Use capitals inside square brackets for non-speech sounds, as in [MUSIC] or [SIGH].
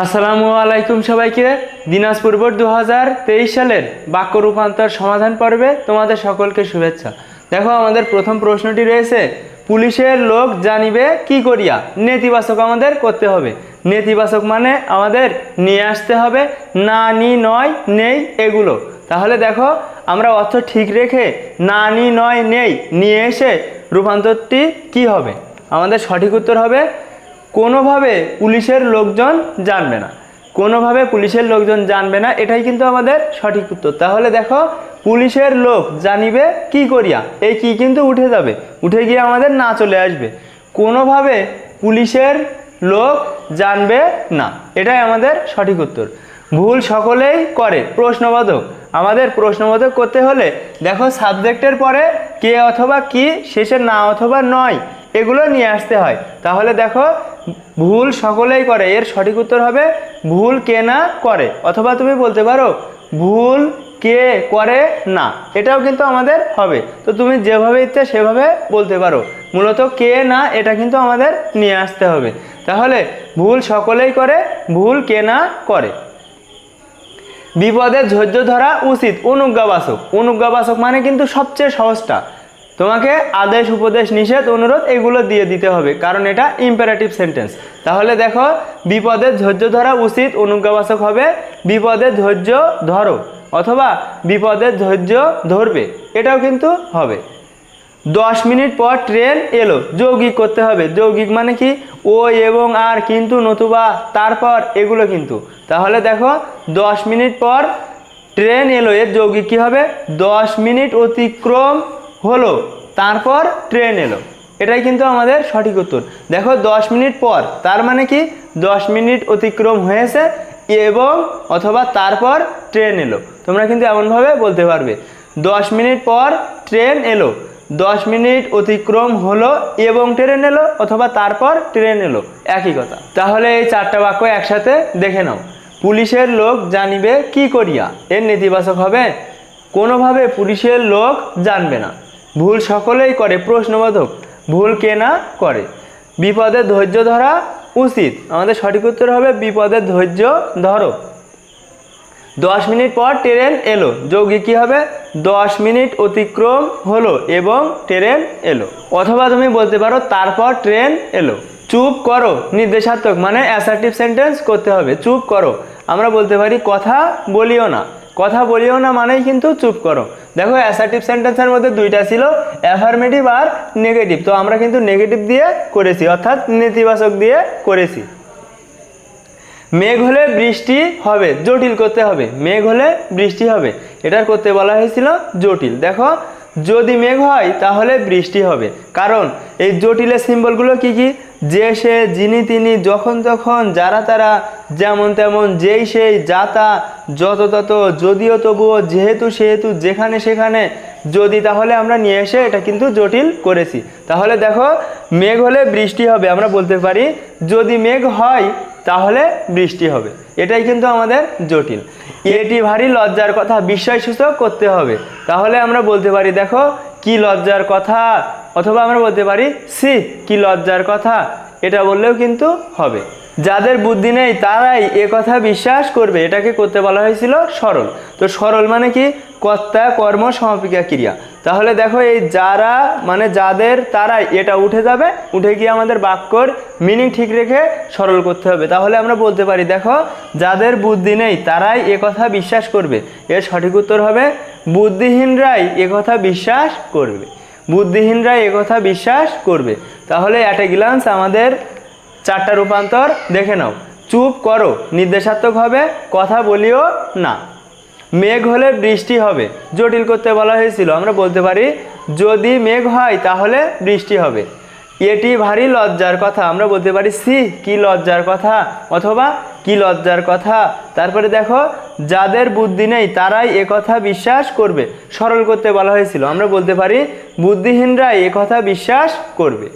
আসসালামু আলাইকুম সবাইকে। দিনাজপুর বোর্ড দু হাজার তেইশ সালের বাক্য রূপান্তর সমাধান পর্বে তোমাদের সকলকে শুভেচ্ছা। দেখো, আমাদের প্রথম প্রশ্নটি রয়েছে, পুলিশের লোক জানিবে কি করিয়া? নেতিবাচক আমাদের করতে হবে। নেতিবাচক মানে আমাদের নিয়ে আসতে হবে, না, নি, নয়, নেই, এগুলো। তাহলে দেখো, আমরা অর্থ ঠিক রেখে না, নি, নয়, নেই, নিয়ে এসে রূপান্তরটি কি হবে? আমাদের সঠিক উত্তর হবে কোনোভাবে পুলিশের লোকজন জানবে না। কোনোভাবে পুলিশের লোকজন জানবে না, এটাই কিন্তু আমাদের সঠিক উত্তর। তাহলে দেখো, পুলিশের লোক জানিবে কি করিয়া এই কি কিন্তু উঠে যাবে, উঠে গিয়ে আমাদের না চলে আসবে। কোনোভাবে পুলিশের লোক জানবে না, এটাই আমাদের সঠিক উত্তর। ভুল সকলেই করে প্রশ্নবোধক আমাদের প্রশ্নবোধক করতে হলে দেখো, সাবজেক্টের পরে কে অথবা কি, শেষে না অথবা নয়, এগুলো নিয়ে আসতে হয়। তাহলে দেখো ভুল সকলেই করে। এর সঠিক উত্তর হবে, ভুল কে না করে। অথবা তুমি বলতে পারো, ভুল কে করে না। এটাও কিন্তু আমাদের হবে। তো তুমি যেভাবে ইচ্ছে সেভাবে বলতে পারো। মূলত কে না, এটা কিন্তু আমাদের নিয়ে আসতে হবে। তাহলে, ভুল সকলেই করে, ভুল কে না করে। বিপদে ধৈর্য ধরা উচিত। অনুজ্ঞাবাসক অনুজ্ঞাবাসক মানে কিন্তু সবচেয়ে সহজটা। তোমাকে আদেশ, উপদেশ, নিষেধ, অনুরোধ এগুলো দিয়ে দিতে হবে, কারণ এটা ইম্পারেটিভ সেন্টেন্স তাহলে দেখো, বিপদে ধৈর্য ধরা উচিত অনুজ্ঞাবাসক হবে, বিপদে ধৈর্য ধরো, অথবা বিপদে ধৈর্য ধরবে, এটাও কিন্তু হবে। দশ মিনিট পর ট্রেন এলো, যৌগিক করতে হবে, যৌগিক মানে কি? ও এবং আর কিন্তু নতুবা তারপর এগুলো কিন্তু। তাহলে দেখো, দশ মিনিট পর ট্রেন এলো, এর যৌগিক কী হবে? দশ মিনিট অতিক্রম হলো, তারপর ট্রেন এলো। এটাই কিন্তু আমাদের সঠিক উত্তর। দেখো, দশ মিনিট পর, তার মানে কি? দশ মিনিট অতিক্রম হয়েছে এবং অথবা তারপর ট্রেন এলো। তোমরা কিন্তু এমনভাবে বলতে পারবে। দশ মিনিট পর ট্রেন এলো। দশ মিনিট অতিক্রম হলো এবং ট্রেন এলো, অথবা তারপর ট্রেন এলো। একই কথা। তাহলে এই চারটা বাক্য একসাথে দেখে নাও। পুলিশের লোক জানিবে কি করিয়া? এর নেতিবাচক হবে? কোনোভাবে পুলিশের লোক জানবে না। ভুল সকলেই করে, প্রশ্নবোধক। ভুল কে না করে? বিপদে ধৈর্য ধরা উচিত। আমাদের সঠিক উত্তর হবে বিপদে ধৈর্য ধরো। দশ মিনিট পর ট্রেন এলো। যৌগিক কী হবে? দশ মিনিট অতিক্রম হলো এবং ট্রেন এলো। অথবা তুমি বলতে পারো, তারপর ট্রেন এলো। চুপ করো। নির্দেশাত্মক মানে অ্যাসার্টিভ সেন্টেন্স করতে হবে। চুপ করো। আমরা বলতে পারি, কথা বলিও না। কথা বলিও না মানেই কিন্তু চুপ করো। দেখো অ্যাসার্টিভ সেন্টেন্সের মধ্যে দুইটা ছিল অ্যাফার্মেটিভ আর নেগেটিভ তো আমরা কিন্তু নেগেটিভ দিয়ে করেছি, অর্থাৎ নেতিবাচক দিয়ে করেছি। মেঘ হলে বৃষ্টি হবে, জটিল করতে হবে। মেঘ হলে বৃষ্টি হবে। এটার করতে বলা হয়েছিল জটিল। দেখো যদি মেঘ হয়, তাহলে বৃষ্টি হবে। কারণ, এই জটিলের সিম্বলগুলো কি কি? যে, সে, যিনি, তিনি, যখন, তখন, যারা, তারা, যেমন, তেমন, যেই, সেই যাতা যত, তত, যদিও, তবুও, যেহেতু, সেহেতু, যেখানে, সেখানে, যদি, তাহলে আমরা নিয়ে এসে এটা কিন্তু জটিল করেছি। তাহলে দেখো, মেঘ হলে বৃষ্টি হবে, আমরা বলতে পারি, যদি মেঘ হয়, তাহলে বৃষ্টি হবে। এটাই কিন্তু আমাদের জটিল। [LAUGHS] এটি ভারী লজ্জার কথা বিস্ময়সূচক করতে হবে। তাহলে আমরা বলতে পারি, দেখো, কি লজ্জার কথা? অথবা আমরা বলতে পারি, সি, কি লজ্জার কথা? এটা বললেও কিন্তু হবে। যাদের বুদ্ধি নেই, তারাই এ কথা বিশ্বাস করবে। এটাকে করতে বলা হয়েছিল সরল। তো সরল মানে কি? কর্তা, কর্ম, সমাপিকা, ক্রিয়া। তাহলে দেখো এই যারা মানে যাদের, তারাই, এটা উঠে যাবে, উঠে গিয়ে আমাদের বাক্যর মিনিং ঠিক রেখে সরল করতে হবে। তাহলে আমরা বলতে পারি, দেখো, যাদের বুদ্ধি নেই, তারাই কথা বিশ্বাস করবে। এর সঠিক উত্তর হবে, বুদ্ধিহীনরাই কথা বিশ্বাস করবে। বুদ্ধিহীনরাই এ কথা বিশ্বাস করবে। তাহলে অ্যাট এ গ্লান্স আমাদের চারটা রূপান্তর দেখে নাও। চুপ করো, নির্দেশাত্মক হবে, কথা বলিও না। মেঘ হলে বৃষ্টি হবে। জটিল করতে বলা হয়েছিল। আমরা বলতে পারি, যদি মেঘ হয় তাহলে বৃষ্টি হবে। এটি ভারী লজ্জার কথা। আমরা বলতে পারি সি কি লজ্জার কথা? অথবা, কি লজ্জার কথা? তারপরে দেখো, যাদের বুদ্ধি নেই তারাই একথা বিশ্বাস করবে। সরল করতে বলা হয়েছিল। আমরা বলতে পারি, বুদ্ধিহীনরাই কথা বিশ্বাস করবে।